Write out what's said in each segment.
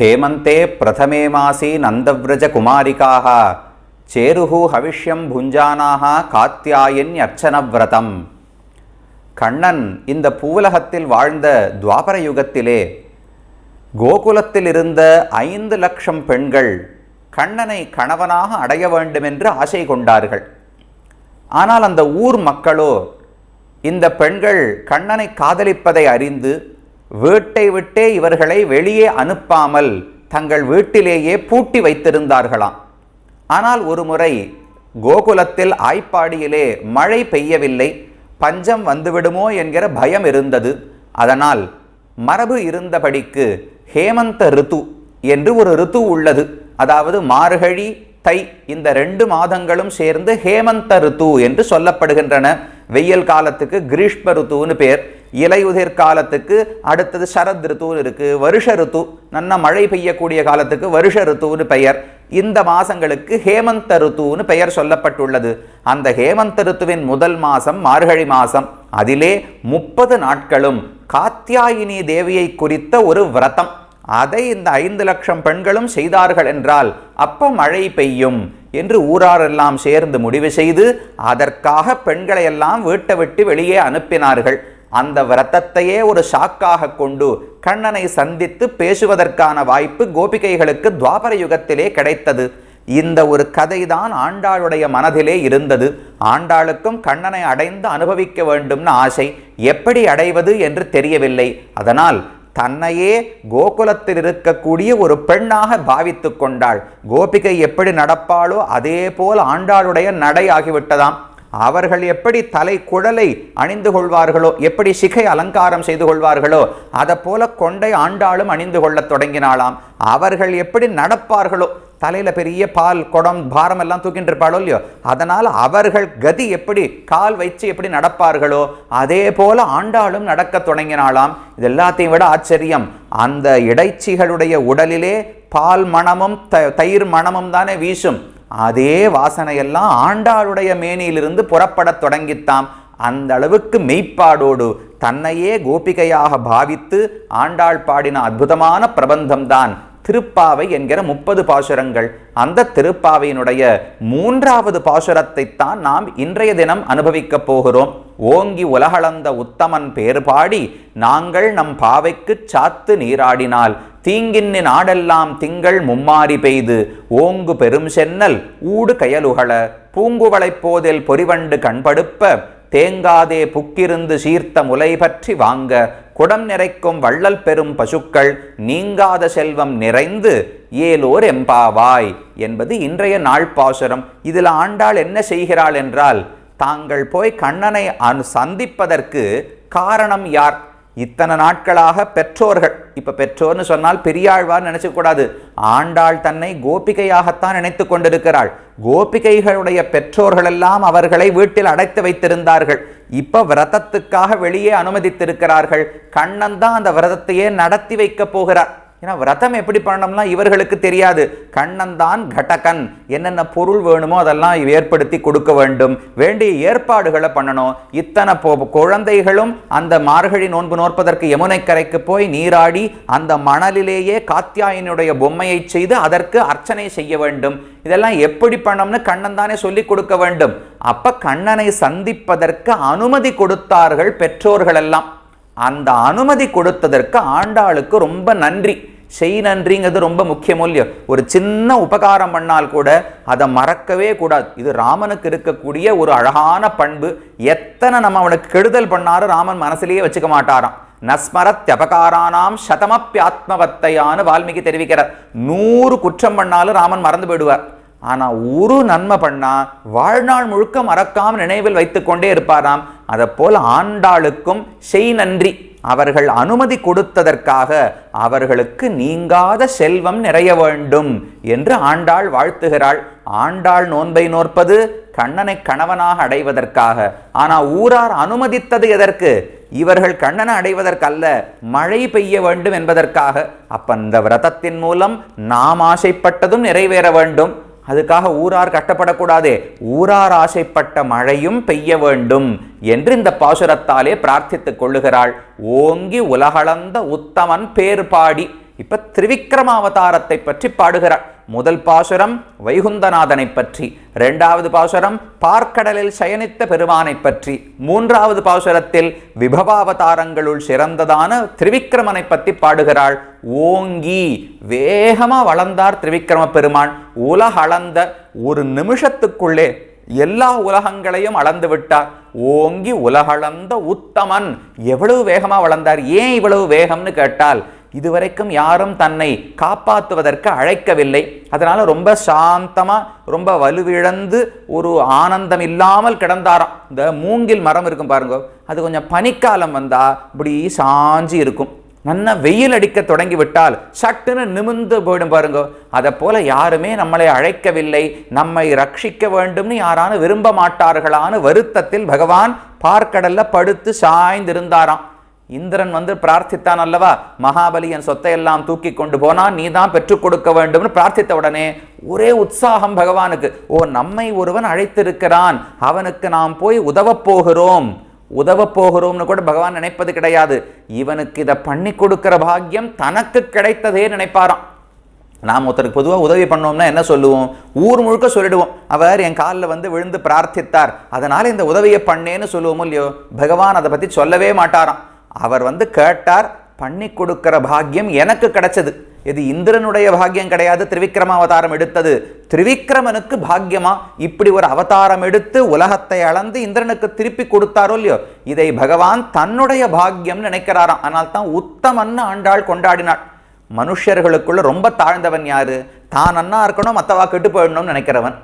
ஹேமந்தே பிரதமே மாசி நந்தவிரஜகுமாரிக்காக சேருஹு ஹவிஷ்யம் புஞ்சானாக காத்தியாயின் அர்ச்சனவிரதம். கண்ணன் இந்த பூவுலகத்தில் வாழ்ந்த துவாபர யுகத்திலே கோகுலத்தில் இருந்த ஐந்து லட்சம் பெண்கள் கண்ணனை கணவனாக அடைய வேண்டுமென்று ஆசை கொண்டார்கள். ஆனால் அந்த ஊர் மக்களோ இந்த பெண்கள் கண்ணனை காதலிப்பதை அறிந்து வீட்டை விட்டே இவர்களை வெளியே அனுப்பாமல் தங்கள் வீட்டிலேயே பூட்டி வைத்திருந்தார்களாம். ஆனால் ஒரு முறை கோகுலத்தில் ஆய்ப்பாடியிலே மழை பெய்யவில்லை பஞ்சம் வந்துவிடுமோ என்கிற பயம் இருந்தது. அதனால் மரபு இருந்தபடிக்கு ஹேமந்த ரித்து என்று ஒரு ரித்து உள்ளது. அதாவது மார்கழி தை இந்த ரெண்டு மாதங்களும் சேர்ந்து ஹேமந்த ருத்து என்று சொல்லப்படுகின்றன. வெயில் காலத்துக்கு கிரீஷ்ம ருத்துன்னு பேர். இலையுதிர் காலத்துக்கு அடுத்தது சரத் ருத்துன்னு இருக்கு. வருஷ ருத்து. நல்ல மழை பெய்யக்கூடிய காலத்துக்கு வருஷ ருத்துன்னு பெயர். இந்த மாதங்களுக்கு ஹேமந்த ருத்துன்னு பெயர் சொல்லப்பட்டுள்ளது. அந்த ஹேமந்த ருத்துவின் முதல் மாதம் மார்கழி மாதம். அதிலே முப்பது நாட்களும் காத்தியாயினி தேவியை குறித்த ஒரு விரதம். அதை இந்த ஐந்து லட்சம் பெண்களும் செய்தார்கள் என்றால் அப்ப மழை பெய்யும் என்று ஊராரெல்லாம் சேர்ந்து முடிவு செய்து அதற்காக பெண்களை எல்லாம் வீட்டை விட்டு வெளியே அனுப்பினார்கள். அந்த விரதத்தையே ஒரு சாக்காக கொண்டு கண்ணனை சந்தித்து பேசுவதற்கான வாய்ப்பு கோபிகைகளுக்கு துவாபர யுகத்திலே கிடைத்தது. இந்த ஒரு கதைதான் ஆண்டாளுடைய மனதிலே இருந்தது. ஆண்டாளுக்கும் கண்ணனை அடைந்து அனுபவிக்க வேண்டும்னு ஆசை எப்படி அடைவது என்று தெரியவில்லை. அதனால் தன்னையே கோகுலத்தில் இருக்கக்கூடிய ஒரு பெண்ணாக பாவித்து கொண்டாள். கோபிகை எப்படி நடப்பாளோ அதே போல் ஆண்டாளுடைய நடை ஆகிவிட்டதாம். அவர்கள் எப்படி தலை குழலை அணிந்து கொள்வார்களோ எப்படி சிகை அலங்காரம் செய்து கொள்வார்களோ அதை போல கொண்டை ஆண்டாளும் அணிந்து கொள்ளத் தொடங்கினாளாம். அவர்கள் எப்படி நடப்பார்களோ தலையில் பெரிய பால் குடம் பாரம் எல்லாம் தூக்கிட்டு இருப்பாளோ இல்லையோ அதனால் அவர்கள் கதி எப்படி கால் வச்சு எப்படி நடப்பார்களோ அதே போல ஆண்டாளும் நடக்க தொடங்கினாளாம். இது எல்லாத்தையும் விட ஆச்சரியம். அந்த இடைச்சிகளுடைய உடலிலே பால் மணமும் த தயிர் மணமும் தானே வீசும். அதே வாசனையெல்லாம் ஆண்டாளுடைய மேனியிலிருந்து புறப்படத் தொடங்கித்தாம் அந்த அளவுக்கு மெய்ப்பாடோடு தன்னையே கோபிகையாக பாவித்து ஆண்டாள் பாடின அற்புதமான பிரபந்தம்தான் திருப்பாவை என்கிற முப்பது பாசுரங்கள். அந்த திருப்பாவையினுடைய மூன்றாவது பாசுரத்தைத்தான் நாம் இன்றைய தினம் அனுபவிக்கப் போகிறோம். ஓங்கி உலகளந்த உத்தமன் பேர் பாடி நாங்கள் நம் பாவைக்கு சாத்து நீராடினால். தீங்கின்னு நாடெல்லாம் திங்கள் மும்மாறி பெய்து ஓங்கு பெரும் சென்னல் ஊடு கயலுகள பூங்குவளைப் போதில் பொறிவண்டு கண்படுப்ப தேங்காதே புக்கிருந்து சீர்த்த முலை பற்றி வாங்க குடம் நிறைக்கும் வள்ளல் பெரும் பசுக்கள் நீங்காத செல்வம் நிறைந்து ஏலோர் எம்பாவாய் என்பது இன்றைய நாள் பாசுரம். இதில் ஆண்டாள் என்ன செய்கிறாள் என்றால் தாங்கள் போய் கண்ணனை அனு சந்திப்பதற்கு காரணம் யார்? இத்தனை நாட்களாக பெற்றோர்கள். இப்ப பெற்றோர்னு சொன்னால் பெரியாழ்வார் நினச்சக்கூடாது ஆண்டாள் தன்னை கோபிகையாகத்தான் நினைத்து கொண்டிருக்கிறாள். கோபிகைகளுடைய பெற்றோர்கள் எல்லாம் அவர்களை வீட்டில் அடைத்து வைத்திருந்தார்கள். இப்ப விரதத்துக்காக வெளியே அனுமதித்திருக்கிறார்கள். கண்ணன் தான் அந்த விரதத்தையே நடத்தி வைக்கப் போகிறார். ஏன்னா விரதம் எப்படி பண்ணணும்னா இவர்களுக்கு தெரியாது. கண்ணன் தான் கடகன் என்னென்ன பொருள் வேணுமோ அதெல்லாம் ஏற்படுத்தி கொடுக்க வேண்டும். வேண்டிய ஏற்பாடுகளை பண்ணணும். இத்தனை போ குழந்தைகளும் அந்த மார்கழி நோன்பு நோற்பதற்கு யமுனைக்கரைக்கு போய் நீராடி அந்த மணலிலேயே காத்தியாயனுடைய பொம்மையை செய்து அதற்கு அர்ச்சனை செய்ய வேண்டும். இதெல்லாம் எப்படி பண்ணணும்னு கண்ணன் தானே சொல்லி கொடுக்க வேண்டும். அப்ப கண்ணனை சந்திப்பதற்கு அனுமதி கொடுத்தார்கள் பெற்றோர்கள் எல்லாம் அந்த அனுமதி கொடுத்ததற்கு ஆண்டாளுக்கு ரொம்ப நன்றி. செய் நன்றிங்கிறது ரொம்ப முக்கியம் இல்லையோ? ஒரு சின்ன உபகாரம் பண்ணால் கூட அதை மறக்கவே கூடாது. இது ராமனுக்கு இருக்கக்கூடிய ஒரு அழகான பண்பு. எத்தனை நம்ம அவனுக்கு கெடுதல் பண்ணாலும் ராமன் மனசுலேயே வச்சுக்க மாட்டாராம். நஸ்மரத் அபகாரானாம் சதமப்பியாத்மவத்தையான்னு வால்மீகி தெரிவிக்கிறார். நூறு குற்றம் பண்ணாலும் ராமன் மறந்து போயிடுவார். ஆனா ஒரு நன்மை பண்ணா வாழ்நாள் முழுக்க மறக்காமல் நினைவில் வைத்துக்கொண்டே இருப்பாராம். அதை போல் ஆண்டாளுக்கும் செய் நன்றி. அவர்கள் அனுமதி கொடுத்ததற்காக அவர்களுக்கு நீங்காத செல்வம் நிறைய வேண்டும் என்று ஆண்டாள் வாழ்த்துகிறாள். ஆண்டாள் நோன்பை நோற்பது கண்ணனை கணவனாக அடைவதற்காக. ஆனா ஊரார் அனுமதித்தது எதற்கு? இவர்கள் கண்ணனை அடைவதற்கல்ல மழை பெய்ய வேண்டும் என்பதற்காக. அப்ப இந்த விரதத்தின் மூலம் நாம் ஆசைப்பட்டதும் நிறைவேற வேண்டும். அதுக்காக ஊரார் கட்டப்படக்கூடாதே. ஊரார் ஆசைப்பட்ட மழையும் பெய்ய வேண்டும் என்று இந்த பாசுரத்தாலே பிரார்த்தித்துக் கொள்ளுகிறாள். ஓங்கி உலகளந்த உத்தமன் பேர் பாடி. இப்ப திரிவிக்ரம அவதாரத்தை பற்றி பாடுகிறாள். முதல் பாசுரம் வைகுந்தநாதனை பற்றி இரண்டாவது பாசுரம் பார்க்கடலில் சயனித்த பெருமானை பற்றி மூன்றாவது பாசுரத்தில் விபவாவதாரங்களுள் சிறந்ததான திரிவிக்ரமனை பற்றி பாடுகிறாள். ஓங்கி வேகமா வளர்ந்தார் திரிவிக்ரம பெருமான். உலகளந்த ஒரு நிமிஷத்துக்குள்ளே எல்லா உலகங்களையும் அளந்து விட்டார். ஓங்கி உலகளந்த உத்தமன். எவ்வளவு வேகமா வளர்ந்தார்? ஏன் இவ்வளவு வேகம்னு கேட்டால் இதுவரைக்கும் யாரும் தன்னை காப்பாற்றுவதற்கு அழைக்கவில்லை. அதனால் ரொம்ப சாந்தமாக ரொம்ப வலுவிழந்து ஒரு ஆனந்தம் இல்லாமல் கிடந்தாராம். இந்த மூங்கில் மரம் இருக்கும் பாருங்க அது கொஞ்சம் பனிக்காலம் வந்தால் இப்படி சாஞ்சி இருக்கும். நல்லா வெயில் அடிக்க தொடங்கி விட்டால் சட்டுன்னு நிமிர்ந்து போயிடும் பாருங்க. அதை போல யாருமே நம்மளை அழைக்கவில்லை. நம்மை ரட்சிக்க வேண்டும்னு யாரான விரும்ப மாட்டார்களான்னு வருத்தத்தில் பகவான் பார்க்கடல்ல படுத்து சாய்ந்திருந்தாராம். இந்திரன் வந்து பிரார்த்தித்தான் அல்லவா? மகாபலியன் சொத்தை எல்லாம் தூக்கி கொண்டு போனான் நீ தான் பெற்றுக் கொடுக்க வேண்டும்னு பிரார்த்தித்த உடனே ஒரே உற்சாகம் பகவானுக்கு ஓ நம்மை ஒருவன் அழைத்திருக்கிறான். அவனுக்கு நாம் போய் உதவப் போகிறோம். உதவப் போகிறோம்னு கூட பகவான் நினைப்பது கிடையாது. இவனுக்கு இதை பண்ணி கொடுக்கிற பாக்கியம் தனக்கு கிடைத்ததே நினைப்பாராம். நாம் ஒருத்தருக்கு பொதுவாக உதவி பண்ணோம்னா என்ன சொல்லுவோம்? ஊர் முழுக்க சொல்லிடுவோம். அவர் என் காலில் வந்து விழுந்து பிரார்த்தித்தார். அதனால் இந்த உதவியை பண்ணேன்னு சொல்லுவோமோ இல்லையோ? பகவான் அதை பற்றி சொல்லவே மாட்டாராம். அவர் வந்து கேட்டார் பண்ணி கொடுக்கிற பாக்கியம் எனக்கு கிடைச்சது. இது இந்திரனுடைய பாக்கியம் கிடையாது திரிவிக்ரம அவதாரம் எடுத்தது. திரிவிக்ரமனுக்கு பாக்கியமா? இப்படி ஒரு அவதாரம் எடுத்து உலகத்தை அளந்து இந்திரனுக்கு திருப்பி கொடுத்தாரோ இல்லையோ? இதை பகவான் தன்னுடைய பாக்கியம் நினைக்கிறாராம். ஆனால் தான் உத்தமன்னு ஆண்டாள் கொண்டாடினாள். மனுஷர்களுக்குள்ள ரொம்ப தாழ்ந்தவன் யாரு? தான் நன்னா இருக்கணும் மற்றவா கெட்டு போயிடணும்னு நினைக்கிறவன்.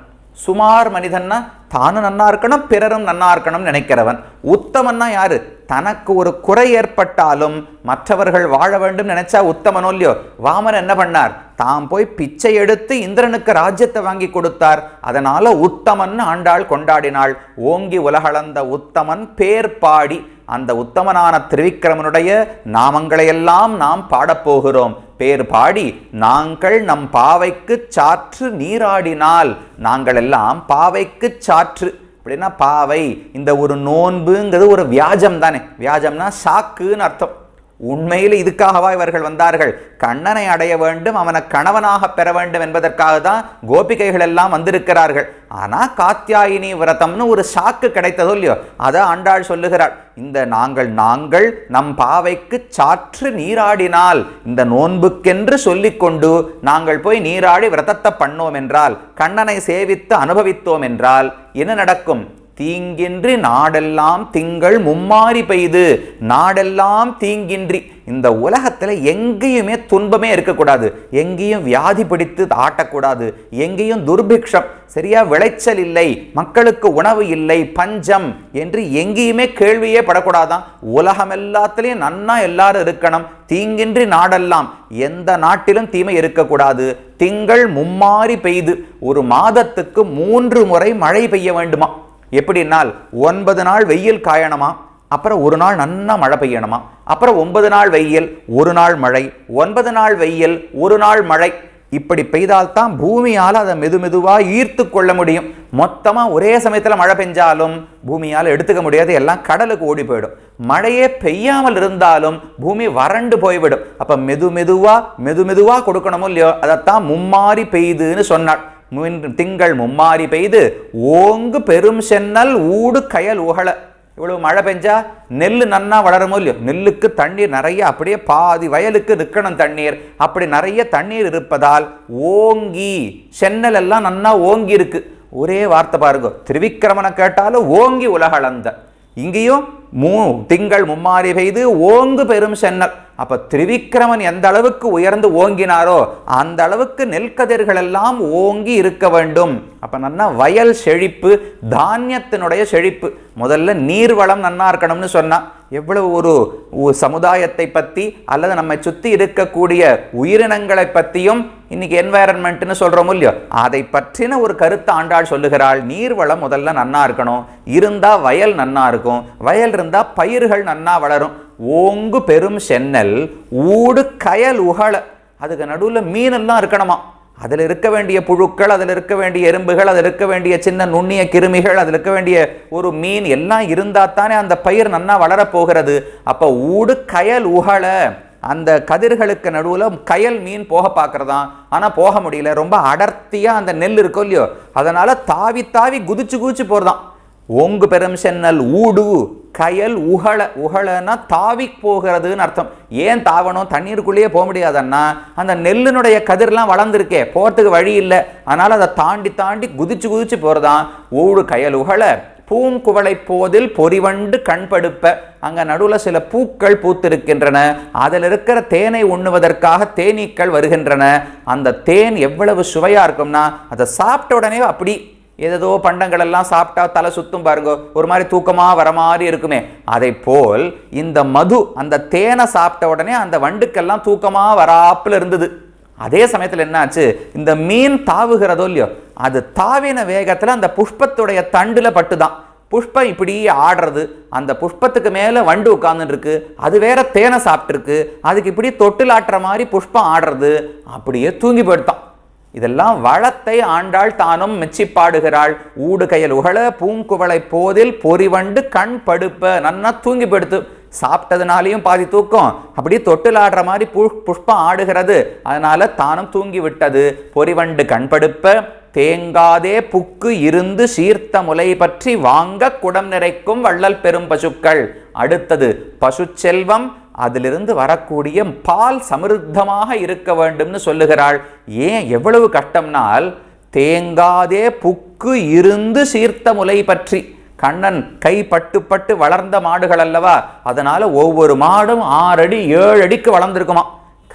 சுமார் மனிதன்னா தானும் நன்னா இருக்கணும் பிறரும் நன்னா இருக்கணும்னு நினைக்கிறவன். உத்தமன்னா யாரு? தனக்கு ஒரு குறை ஏற்பட்டாலும் மற்றவர்கள் வாழ வேண்டும் நினைச்சா உத்தமனோ இல்லையோ? வாமன் என்ன பண்ணார்? தாம் போய் பிச்சை எடுத்து இந்திரனுக்கு ராஜ்யத்தை வாங்கி கொடுத்தார். அதனால உத்தமன் ஆண்டாள் கொண்டாடினாள். ஓங்கி உலகளந்த உத்தமன் பேர் பாடி அந்த உத்தமனான திருவிக்கிரமனுடைய நாமங்களையெல்லாம் நாம் பாடப்போகிறோம் பேர் பாடி நாங்கள் நம் பாவைக்கு சாற்று நீராடினால் நாங்கள் எல்லாம் பாவைக்கு சாற்று அப்படின்னா பாவை. இந்த ஒரு நோன்புங்கிறது ஒரு வியாஜம் தானே. வியாஜம்னா சாக்குன்னு அர்த்தம். உண்மையில் இதுக்காகவா இவர்கள் வந்தார்கள்? கண்ணனை அடைய வேண்டும் அவனை கணவனாக பெற வேண்டும் என்பதற்காக தான் கோபிகைகள் எல்லாம் வந்திருக்கிறார்கள். ஆனால் காத்தியாயினி விரதம்னு ஒரு சாக்கு கிடைத்ததோ இல்லையோ அதை ஆண்டாள் சொல்லுகிறாள். இந்த நாங்கள் நாங்கள் நம் பாவைக்கு சாற்று நீராடினால் இந்த நோன்புக்கென்று சொல்லிக்கொண்டு நாங்கள் போய் நீராடி விரதத்தை பண்ணோம் என்றால் கண்ணனை சேவித்து அனுபவித்தோம் என்றால் என்ன நடக்கும்? தீங்கின்றி நாடெல்லாம் திங்கள் மும்மாறி பெய்து நாடெல்லாம் தீங்கின்றி. இந்த உலகத்தில் எங்கேயுமே துன்பமே இருக்கக்கூடாது. எங்கேயும் வியாதி பிடித்து ஆட்டக்கூடாது. எங்கேயும் துர்பிக்ஷம் சரியா விளைச்சல் இல்லை மக்களுக்கு உணவு இல்லை பஞ்சம் என்று எங்கேயுமே கேள்வியே படக்கூடாதான். உலகம் எல்லாத்துலேயும் நன்னா எல்லாரும் இருக்கணும். தீங்கின்றி நாடெல்லாம் எந்த நாட்டிலும் தீமை இருக்கக்கூடாது. திங்கள் மும்மாறி பெய்து ஒரு மாதத்துக்கு மூன்று முறை மழை பெய்ய வேண்டுமா? எப்படின்னால் ஒன்பது நாள் வெயில் காயணுமா? அப்புறம் ஒரு நாள் நன்னா மழை பெய்யணுமா? அப்புறம் ஒன்பது நாள் வெயில் ஒரு நாள் மழை. ஒன்பது நாள் வெயில் ஒரு நாள் மழை. இப்படி பெய்தால்தான் பூமியால் அதை மெது மெதுவாக ஈர்த்து கொள்ள முடியும். மொத்தமாக ஒரே சமயத்தில் மழை பெஞ்சாலும் பூமியால் எடுத்துக்க முடியாது. எல்லாம் கடலுக்கு ஓடி போயிடும். மழையே பெய்யாமல் இருந்தாலும் பூமி வறண்டு போய்விடும். அப்போ மெது மெதுவாக மெது மெதுவாக கொடுக்கணுமோ இல்லையோ அதைத்தான் மும்மாறி பெய்யுதுன்னு சொன்னாள். திங்கள் மும்மாரி பெய்து ஓங்கு பெரும் சென்னல் ஊடு கயல் உகழ. இவ்வளவு மழை பெஞ்சா நெல் நன்னா வளருமோ இல்லையோ? நெல்லுக்கு தண்ணீர் நிறைய அப்படியே பாதி வயலுக்கு நிற்கணும் தண்ணீர். அப்படி நிறைய தண்ணீர் இருப்பதால் ஓங்கி சென்னல் எல்லாம் நன்னா ஓங்கி இருக்கு ஒரே வார்த்தை பாருங்க. திருவிக்கிரமனை கேட்டாலும் ஓங்கி உலகளந்த. இங்கேயும் மூ திங்கள் மும்மாரி பெய்து ஓங்கு பெரும் சென்னல். அப்போ திரிவிக்ரமன் எந்த அளவுக்கு உயர்ந்து ஓங்கினாரோ அந்த அளவுக்கு நெல்கதிர்கள் எல்லாம் ஓங்கி இருக்க வேண்டும். அப்போ நன்னா வயல் செழிப்பு தானியத்தினுடைய செழிப்பு. முதல்ல நீர்வளம் நன்னா இருக்கணும்னு சொன்னான் எவ்வளவு ஒரு சமுதாயத்தை பற்றி அல்லது நம்மை சுற்றி இருக்கக்கூடிய உயிரினங்களை பற்றியும் இன்னைக்கு என்வாயரன்மெண்ட்னு சொல்கிறோம் இல்லையோ? அதை பற்றின ஒரு கருத்து ஆண்டாள் சொல்லுகிறாள் நீர்வளம் முதல்ல நன்னா இருக்கணும் இருந்தால் வயல் நன்னா இருக்கும் வயல் இருந்தால் பயிர்கள் நன்னா வளரும். ஓங்கு பெரும் சென்னல் ஊடு கயல் உகழ அதுக்கு நடுவில் மீனெல்லாம் இருக்கணுமா? அதில் இருக்க வேண்டிய புழுக்கள் அதில் இருக்க வேண்டிய எறும்புகள் அதில் இருக்க வேண்டிய சின்ன நுண்ணிய கிருமிகள் அதில் இருக்க வேண்டிய ஒரு மீன் எல்லாம் இருந்தால் தானே அந்த பயிர் நன்னா வளரப்போகிறது அப்போ ஊடு கயல் உகழ அந்த கதிர்களுக்கு நடுவில் கயல் மீன் போக பார்க்குறதான். ஆனால் போக முடியல. ரொம்ப அடர்த்தியாக அந்த நெல் இருக்கோ இல்லையோ அதனால் தாவி தாவி குதிச்சு குதிச்சு போகிறதான் ஓங்கு பெரும் சென்னல் ஊடு கயல் உகழ உகழனா தாவி போகிறதுன்னு அர்த்தம். ஏன் தாவணும்? தண்ணீருக்குள்ளேயே போக முடியாதன்னா அந்த நெல்லினுடைய கதிர்லாம் வளர்ந்துருக்கே போகிறதுக்கு வழி இல்லை. அதனால் அதை தாண்டி தாண்டி குதிச்சு குதிச்சு போகிறதான் ஊடு கயல் உகழ பூங்குவளை போதில் பொறிவண்டு கண்படுப்ப அங்கே நடுவில் சில பூக்கள் பூத்திருக்கின்றன. அதில் இருக்கிற தேனை உண்ணுவதற்காக தேனீக்கள் வருகின்றன. அந்த தேன் எவ்வளவு சுவையாக இருக்கும்னா அதை சாப்பிட்ட உடனே அப்படி ஏதோ பண்டங்கள் எல்லாம் சாப்பிட்டா தலை சுத்தும் பாருங்க. ஒரு மாதிரி தூக்கமாக வர மாதிரி இருக்குமே. அதை போல் இந்த மது அந்த தேனை சாப்பிட்ட உடனே அந்த வண்டுக்கெல்லாம் தூக்கமாக வராப்புல இருந்தது. அதே சமயத்தில் என்னாச்சு? இந்த மீன் தாவுகிறதோ இல்லையோ அது தாவின வேகத்தில் அந்த புஷ்பத்துடைய தண்டுல பட்டுதான். புஷ்பம் இப்படி ஆடுறது அந்த புஷ்பத்துக்கு மேலே வண்டு உட்காந்துருக்கு அது வேற தேனை சாப்பிட்ருக்கு அதுக்கு இப்படி தொட்டிலாட்டுற மாதிரி புஷ்பம் ஆடுறது அப்படியே தூங்கி போயிட்டான் இதெல்லாம் வளத்தை ஆண்டாள் தானும் மெச்சி பாடுகிறாள் ஊடுகையல் உகழ பூங்குவளை போதில் பொறிவண்டு கண் படுப்ப நன்னா தூங்கி படுத்து. சாப்பிட்டதுனாலையும் பாதி தூக்கம். அப்படியே தொட்டில் ஆடுற மாதிரி பு புஷ்பம் ஆடுகிறது. அதனால தானும் தூங்கி விட்டது. பொறிவண்டு கண் படுப்ப தேங்காதே புக்கு இருந்து சீர்த்த முலை பற்றி வாங்க குடம் நிறைக்கும் வள்ளல் பெரும் பசுக்கள். அடுத்தது பசு செல்வம் அதிலிருந்து வரக்கூடிய பால் சமிருத்தமாக இருக்க வேண்டும்னு சொல்லுகிறாள். ஏன் எவ்வளவு கஷ்டம்னால் தேங்காதே புக்கு இருந்து சீர்த்த முலை பற்றி. கண்ணன் கை பட்டு பட்டு வளர்ந்த மாடுகள் அல்லவா? அதனால் ஒவ்வொரு மாடும் ஆறு அடி ஏழு அடிக்கு வளர்ந்துருக்குமா?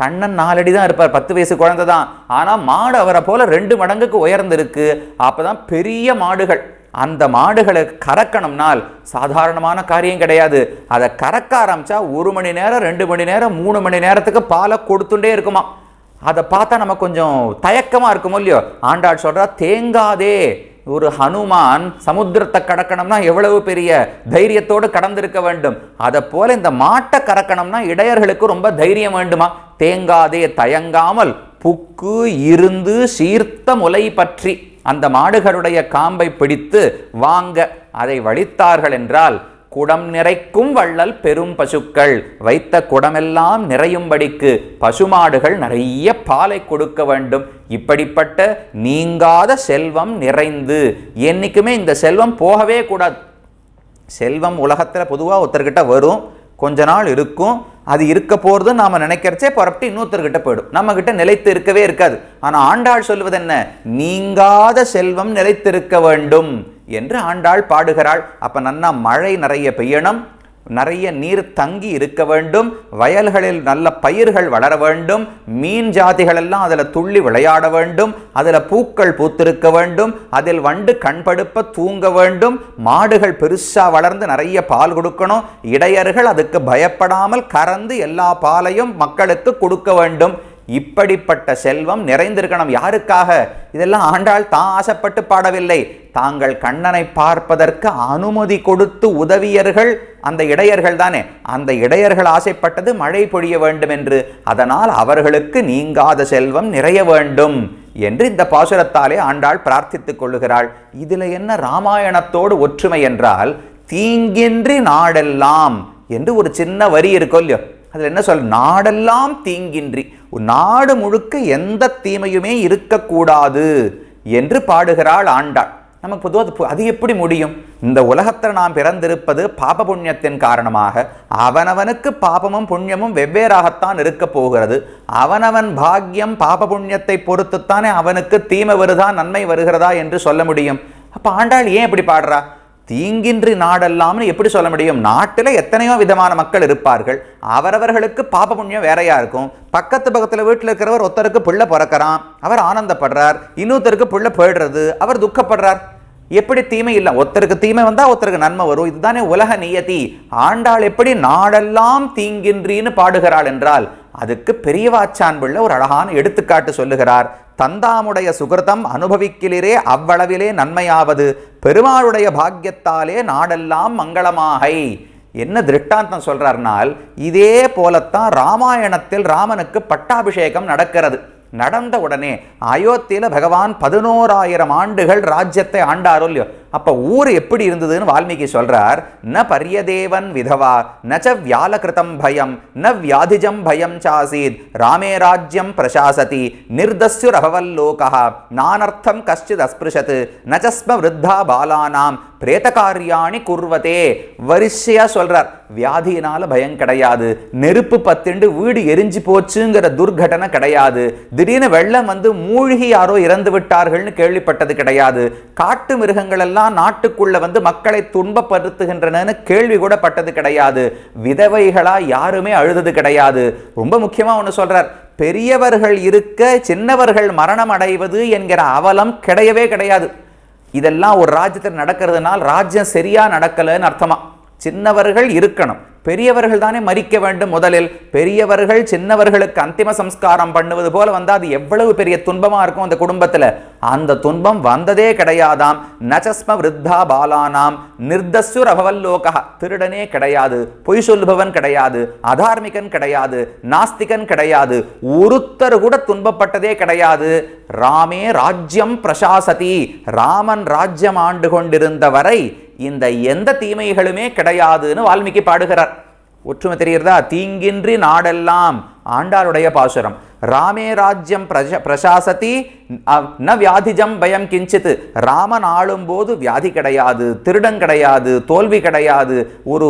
கண்ணன் நாலடி தான் இருப்பார் பத்து வயசு குழந்தை தான். ஆனால் மாடு அவரை போல ரெண்டு மடங்குக்கு உயர்ந்திருக்கு. அப்பதான் பெரிய மாடுகள். அந்த மாடுகளை கறக்கணும்னால் சாதாரணமான காரியம் கிடையாது. அதை கறக்க ஆரம்பித்தா ஒரு மணி நேரம் ரெண்டு மணி நேரம் மூணு மணி நேரத்துக்கு பாலை கொடுத்துட்டே இருக்குமா? அதை பார்த்தா நம்ம கொஞ்சம் தயக்கமாக இருக்குமோ இல்லையோ? ஆண்டாள் சொல்கிறா தேங்காதே ஒரு ஹனுமான் சமுத்திரத்தை கடக்கணும்னா எவ்வளவு பெரிய தைரியத்தோடு கடந்திருக்க வேண்டும். அதை போல இந்த மாட்டை கறக்கணும்னா இடையர்களுக்கு ரொம்ப தைரியம் வேண்டுமா? தேங்காதே தயங்காமல் புக்கு இருந்து சீர்த்த முலை பற்றி. அந்த மாடுகளுடைய காம்பை பிடித்து வாங்க அதை வலித்தார்கள் என்றால் குடம் நிறைக்கும் வள்ளல் பெரும் பசுக்கள். வைத்த குடமெல்லாம் நிறையும்படிக்கு பசுமாடுகள் நிறைய பாலை கொடுக்க வேண்டும். இப்படிப்பட்ட நீங்காத செல்வம் நிறைந்து என்றைக்குமே இந்த செல்வம் போகவே கூடாது. செல்வம் உலகத்தில் பொதுவாக ஒருத்தர்கிட்ட வரும். கொஞ்ச நாள் இருக்கும். அது இருக்க போகிறது நாம் நினைக்கிறச்சே புறப்பட்டு இன்னொருத்தர்கிட்ட போயிடும். நம்மக்கிட்ட நிலைத்து இருக்கவே இருக்காது. ஆனால் ஆண்டாள் சொல்வது என்ன? நீங்காத செல்வம் நிலைத்திருக்க வேண்டும் என்று ஆண்டாள் பாடுகிறாள். அப்போ நன்னா மழை நிறைய பெய்யணும். நிறைய நீர் தங்கி இருக்க வேண்டும் வயல்களில் நல்ல பயிர்கள் வளர வேண்டும் மீன் ஜாதிகள் எல்லாம் அதில் துள்ளி விளையாட வேண்டும் அதில் பூக்கள் பூத்திருக்க வேண்டும் அதில் வண்டு கண்படுப்ப தூங்க வேண்டும் மாடுகள் பெருசாக வளர்ந்து நிறைய பால் கொடுக்கணும் இடையர்கள் அதுக்கு பயப்படாமல் கறந்து எல்லா பாலையும் மக்களுக்கு கொடுக்க வேண்டும். இப்படிப்பட்ட செல்வம் நிறைந்திருக்கணும். யாருக்காக? இதெல்லாம் ஆண்டாள் தான் ஆசைப்பட்டு பாடவில்லை. தாங்கள் கண்ணனை பார்ப்பதற்கு அனுமதி கொடுத்து உதவியர்கள் அந்த இடையர்கள் தானே. அந்த இடையர்கள் ஆசைப்பட்டது மழை பொழிய வேண்டும் என்று அதனால் அவர்களுக்கு நீங்காத செல்வம் நிறைய வேண்டும் என்று இந்த பாசுரத்தாலே ஆண்டாள் பிரார்த்தித்துக் கொள்ளுகிறாள். இதுல என்ன ராமாயணத்தோடு ஒற்றுமை என்றால் தீங்கின்றி நாடெல்லாம் என்று ஒரு சின்ன வரி இருக்கும் இல்லையோ? அதில் என்ன சொல் நாடெல்லாம் தீங்கின்றி நாடு முழுக்க எந்த தீமையுமே இருக்கக்கூடாது என்று பாடுகிறாள் ஆண்டாள். நமக்கு பொதுவாக அது எப்படி முடியும்? இந்த உலகத்தில் நாம் பிறந்திருப்பது பாப புண்ணியத்தின் காரணமாக அவனவனுக்கு பாபமும் புண்ணியமும் வெவ்வேறாகத்தான் இருக்க போகிறது. அவனவன் பாக்கியம் பாப புண்ணியத்தை பொறுத்துத்தானே அவனுக்கு தீமை வருதா நன்மை வருகிறதா என்று சொல்ல முடியும். அப்போ ஆண்டாள் ஏன் இப்படி பாடுறா? தீங்கின்றி நாடெல்லாம்னு எப்படி சொல்ல முடியும்? நாட்டில் எத்தனையோ விதமான மக்கள் இருப்பார்கள். அவரவர்களுக்கு பாப புண்ணியம் வேறையாக இருக்கும். பக்கத்து பக்கத்தில் வீட்டில் இருக்கிறவர் ஒருத்தருக்கு பிள்ளை பிறக்கிறான். அவர் ஆனந்தப்படுறார். இன்னொருத்தருக்கு பிள்ளை போயிடுறது. அவர் துக்கப்படுறார். எப்படி தீமை இல்லை? ஒருத்தருக்கு தீமை வந்தால் ஒருத்தருக்கு நன்மை வரும். இதுதானே உலக நியதி. ஆண்டாள் எப்படி நாடெல்லாம் தீங்கின்றின்னு பாடுகிறாள் என்றால் அதுக்கு பெரியவாச்சான் பிள்ளை ஒரு அழகான எடுத்துக்காட்டு சொல்லுகிறார். தந்தாமுடைய சுகிருதம் அனுபவிக்கிலிரே அவ்வளவிலே நன்மையாவது. பெருமாளுடைய பாக்கியத்தாலே நாடெல்லாம் மங்களமாகை. என்ன திருஷ்டாந்தம் சொல்றார்னால் இதே போலத்தான் ராமாயணத்தில் ராமனுக்கு பட்டாபிஷேகம் நடக்கிறது. நடந்த உடனே அயோத்தியில பகவான் பதினோராயிரம் ஆண்டுகள் ராஜ்யத்தை ஆண்டாரோ இல்லையோ? அப்ப ஊர் எப்படி இருந்ததுன்னு வால்மீகி சொல்றார். ந பரியதேவன் விதவா நச்ச வியாலகிருதம் பயம் ந வியாதிஜம் பயம் சாசீத் ராமே ராஜ்யம் பிரசாசதி நிர்தஸ்யுரபவல்லோகா நானர்த்தம் கஷ்டித் அஸ்பிருஷத் நச்சஸ்ம விருத்தா பாலானாம் பிரேத காரியாணி குர்வதே. வரிசையாக சொல்கிறார் வியாதியினால பயம் கிடையாது. நெருப்பு பத்திண்டு வீடு எரிஞ்சு போச்சுங்கிற துர்ঘடனை கிடையாது. திடீர்னு வெள்ளம் வந்து மூழ்கி யாரோ இறந்து விட்டார்கள்னு கேள்விப்பட்டது கிடையாது. காட்டு மிருகங்கள் எல்லாம் நாட்டுக்குள்ள வந்து மக்களை துன்பப்படுத்துகின்றனன்னு கேள்வி கூட பட்டது கிடையாது. விதவைகளா யாருமே அழுதது கிடையாது. ரொம்ப முக்கியமாக ஒன்று சொல்றார் பெரியவர்கள் இருக்க சின்னவர்கள் மரணம் அடைவது என்கிற அவலம் கிடையவே கிடையாது. இதெல்லாம் ஒரு ராஜ்யத்தில் நடக்கிறதுனால் ராஜ்யம் சரியா நடக்கலைன்னு அர்த்தமா? சின்னவர்கள் இருக்கணும். பெரியவர்கள் தானே மறிக்க வேண்டும் முதலில். பெரியவர்கள் சின்னவர்களுக்கு அந்திம சம்ஸ்காரம் பண்ணுவது போல வந்தால் அது எவ்வளவு பெரிய துன்பமா இருக்கும் அந்த குடும்பத்துல. அந்த துன்பம் வந்ததே கிடையாதாம். நச்சஸ்ம விருத்தா பாலானாம். நிர்தஸ்யுர் அபவல்லோகா திருடனே கிடையாது. பொய் சொல்பவன் கிடையாது. அதார்மிகன் கிடையாது. நாஸ்திகன் கிடையாது. ஒருத்தர் கூட துன்பப்பட்டதே கிடையாது. ராமே ராஜ்யம் பிரசாசதி. ராமன் ராஜ்யம் ஆண்டு கொண்டிருந்த வரை இந்த எந்த தீமைகளுமே கிடையாதுன்னு வால்மீகி பாடுகிறார். ஒற்றுமை தெரிகிறதா? தீங்கின்றி நாடெல்லாம் ஆண்டாளுடைய பாசுரம். ராமே ராஜ்யம் பிரஜ பிரசாசதி ந வியாதிஜம் பயம் கிஞ்சித். ராமன் ஆளும்போது வியாதி கிடையாது திருடன் கிடையாது தோல்வி கிடையாது ஒரு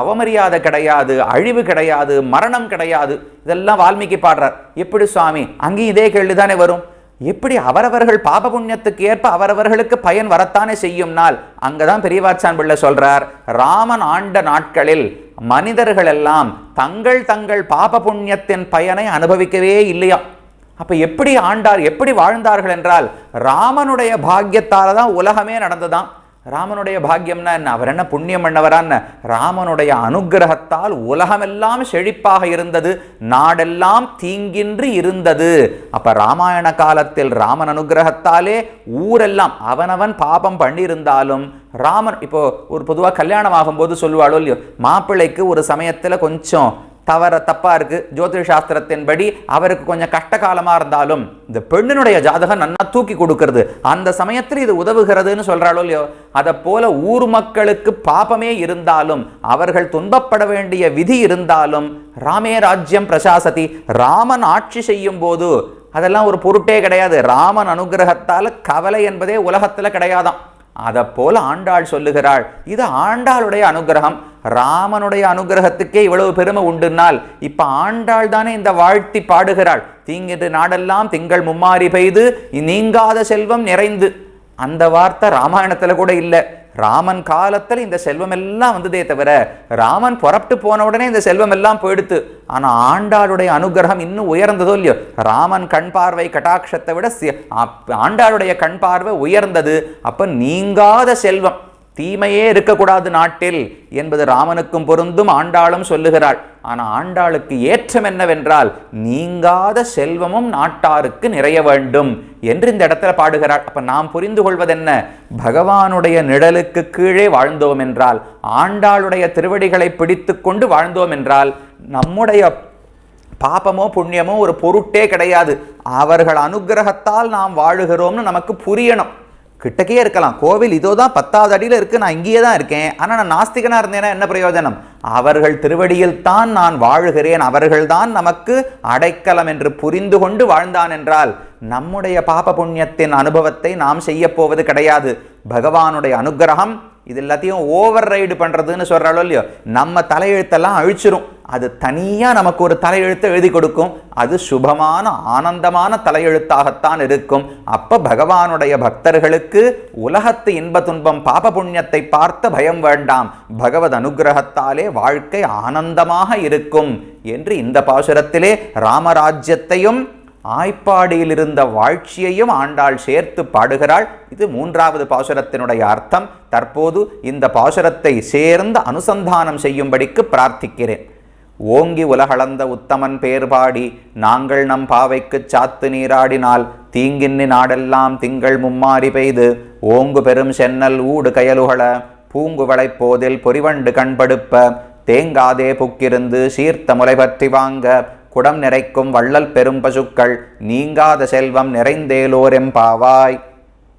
அவமரியாதை கிடையாது அழிவு கிடையாது மரணம் கிடையாது. இதெல்லாம் வால்மீகி பாடுறார். எப்படி சுவாமி? அங்கேயும் இதே கேள்விதானே வரும். எப்படி அவரவர்கள் பாப புண்ணியத்துக்கு ஏற்ப அவரவர்களுக்கு பயன் வரத்தானே செய்யும் நாள்? அங்கதான் பெரியவாச்சான் பிள்ளை சொல்றார் ராமன் ஆண்ட நாட்களில் மனிதர்கள் எல்லாம் தங்கள் தங்கள் பாப புண்ணியத்தின் பயனை அனுபவிக்கவே இல்லையா? அப்ப எப்படி ஆண்டார் எப்படி வாழ்ந்தார்கள் என்றால் ராமனுடைய பாக்கியத்தால தான் உலகமே நடந்ததாம். ராமனுடைய பாக்கியம்னா என்ன? அவர் என்ன புண்ணியம் பண்ணவரான்னு ராமனுடைய அனுக்கிரகத்தால் உலகமெல்லாம் செழிப்பாக இருந்தது நாடெல்லாம் தீங்கின்றி இருந்தது. அப்ப ராமாயண காலத்தில் ராமன் அனுக்கிரகத்தாலே ஊரெல்லாம் அவனவன் பாபம் பண்ணியிருந்தாலும் ராமன் இப்போ ஒரு பொதுவாக கல்யாணம் ஆகும்போது சொல்லுவாளோ இல்லையோ மாப்பிள்ளைக்கு ஒரு சமயத்துல கொஞ்சம் தவற தப்பாக இருக்குது ஜோதிட சாஸ்திரத்தின்படி அவருக்கு கொஞ்சம் கஷ்ட காலமா இருந்தாலும் இந்த பெண்ணினுடைய ஜாதகம் நல்லா தூக்கி கொடுக்கறது. அந்த சமயத்தில் இது உதவுகிறதுன்னு சொல்றாளோ இல்லையோ? அதை போல ஊர் மக்களுக்கு பாபமே இருந்தாலும் அவர்கள் துன்பப்பட வேண்டிய விதி இருந்தாலும் ராமே ராஜ்யம் பிரசாசதி ராமன் ஆட்சி செய்யும் போது அதெல்லாம் ஒரு பொருட்டே கிடையாது. ராமன் அனுகிரகத்தால கவலை என்பதே உலகத்துல கிடையாதாம். அதை போல ஆண்டாள் சொல்லுகிறாள். இது ஆண்டாளுடைய அனுகிரகம். ராமனுடைய அனுகிரகத்துக்கே இவ்வளவு பெருமை உண்டுனால் இப்ப ஆண்டாள் தானே இந்த வாழ்த்தி பாடுகிறாள். தீங்கின்று நாடெல்லாம் திங்கள் மும்மாரி பெய்து நீங்காத செல்வம் நிறைந்து. அந்த வார்த்தை ராமாயணத்துல கூட இல்லை. ராமன் காலத்தில் இந்த செல்வம் எல்லாம் வந்ததே தவிர ராமன் புறப்பட்டு போன உடனே இந்த செல்வம் எல்லாம் போயிடுத்து. ஆனால் ஆண்டாளுடைய அனுகிரகம் இன்னும் உயர்ந்ததோ இல்லையோ? ராமன் கண் பார்வை கட்டாட்சத்தை விட அப்- ஆண்டாளுடைய கண் பார்வை உயர்ந்தது. அப்போ நீங்காத செல்வம். தீமையே இருக்கக்கூடாது நாட்டில் என்பது ராமனுக்கும் பொருந்தும் ஆண்டாளும் சொல்லுகிறாள். ஆனால் ஆண்டாளுக்கு ஏற்றம் என்னவென்றால் நீங்காத செல்வமும் நாட்டாருக்கு நிறைய வேண்டும் என்று இந்த இடத்துல பாடுகிறாள். அப்ப நாம் புரிந்து கொள்வதென்ன? பகவானுடைய நிழலுக்கு கீழே வாழ்ந்தோம் என்றால் ஆண்டாளுடைய திருவடிகளை பிடித்து கொண்டு வாழ்ந்தோம் என்றால் நம்முடைய பாபமோ புண்ணியமோ ஒரு பொருட்டே கிடையாது. அவர்கள் அனுக்கிரகத்தால் நாம் வாழுகிறோம்னு நமக்கு புரியணும். கிட்டக்கே இருக்கலாம். கோவில் இதோ தான் பத்தாவது அடியில் இருக்குது நான் இங்கேயே தான் இருக்கேன். ஆனால் நான் நாஸ்திகனாக இருந்தேன்னா என்ன பிரயோஜனம்? அவர்கள் திருவடியில் தான் நான் வாழுகிறேன். அவர்கள்தான் நமக்கு அடைக்கலம் என்று புரிந்து கொண்டு வாழ்ந்தான் என்றால் நம்முடைய பாப புண்ணியத்தின் அனுபவத்தை நாம் செய்யப்போவது கிடையாது. பகவானுடைய அனுக்கிரகம் இது எல்லாத்தையும் ஓவர் ரைடு பண்ணுறதுன்னு சொல்கிறாளோ இல்லையோ? நம்ம தலையெழுத்தெல்லாம் அழிச்சிரும். அது தனியாக நமக்கு ஒரு தலையெழுத்தை எழுதி கொடுக்கும். அது சுபமான ஆனந்தமான தலையெழுத்தாகத்தான் இருக்கும். அப்போ பகவானுடைய பக்தர்களுக்கு உலகத்து இன்ப துன்பம் பாப புண்ணியத்தை பார்த்த பயம் வேண்டாம். பகவத் அனுகிரகத்தாலே வாழ்க்கை ஆனந்தமாக இருக்கும் என்று இந்த பாசுரத்திலே ராமராஜ்யத்தையும் ஆய்ப்பாடியில் இருந்த வாழ்ச்சியையும் ஆண்டாள் சேர்த்து பாடுகிறாள். இது மூன்றாவது பாசுரத்தினுடைய அர்த்தம். தற்போது இந்த பாசுரத்தை சேர்ந்து அனுசந்தானம் செய்யும்படிக்கு பிரார்த்திக்கிறேன். ஓங்கி உலகளந்த உத்தமன் பேர் பாடி நாங்கள் நம் பாவைக்குச் சாத்து நீராடினால் தீங்கின்னி நாடெல்லாம் திங்கள் மும்மாரி பெய்து ஓங்கு பெரும் சென்னல் ஊடு கயலுகள பூங்குவளைப் போதில் பொறிவண்டு கண்படுப்ப தேங்காதே புக்கிருந்து சீர்த்த முலை பற்றி வாங்க குடம் நிறைக்கும் வள்ளல் பெரும் பசுக்கள் நீங்காத செல்வம் நிறைந்தேலோரெம்பாவாய்